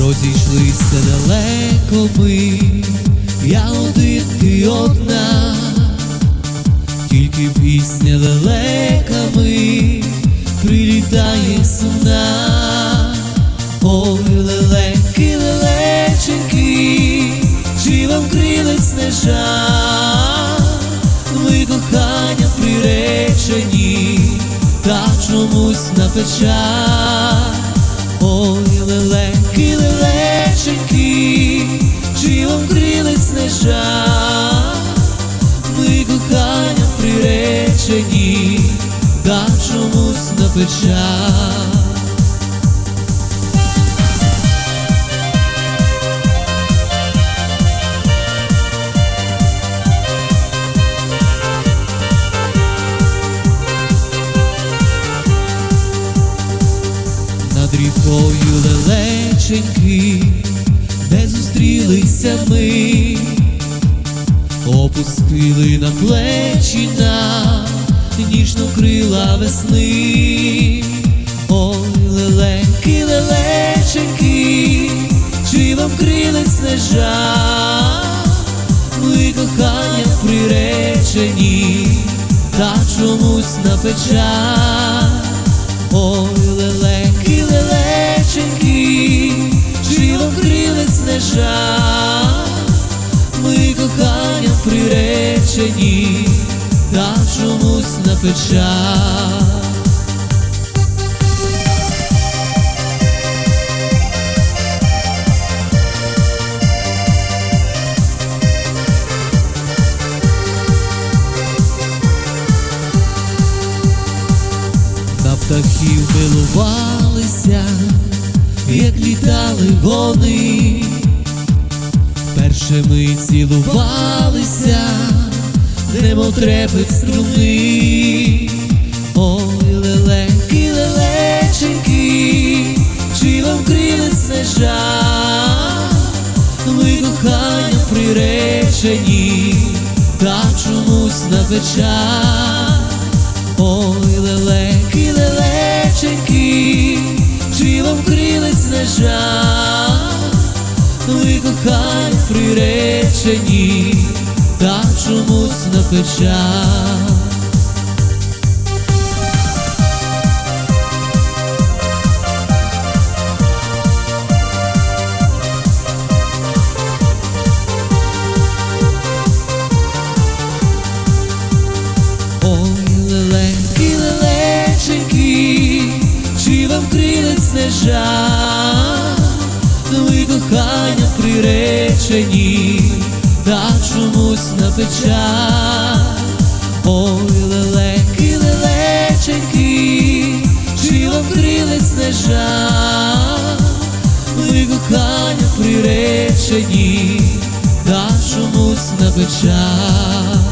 Розійшлися далеко ми, я один ти одна, тільки пісня лелеками прилітає сумна. Ой, лелеки, лелеченьки, чи вам крилець не жаль? Ви кохання приречені, та чомусь на печаль. Ой, лелеки, лелеченьки, чи вам крилець не? Ми кохання приречені, дав чомусь на печаль. Рікою лелеченьки, де зустрілися ми, опустили на плечі нам ніжно крила весни. Ой, лелеки, лелеченьки, чи вам крилець не? Ми кохання приречені, та чомусь на печаль. Ой, лелеки, приречені, та чомусь на печаль. На птахів милувалися, як літали вони, перше ми цілувалися, немов трепет струни. Ой, лелеки, лелеченьки, чи вам крилець не жаль? Ви кохання приречені, та чомусь на печаль. Ой, лелеки, лелеченьки, чи вам крилець не жаль? Ви кохання приречені, та чомусь на печаль. Ой, лелеки, лелеченьки, чи вам не жаль? Ви кохання приречені, та чомусь на печа, Ой, лелеки, лелеченьки, чи крилець не жаль? Ви кохання приречені, та чомусь на печаль.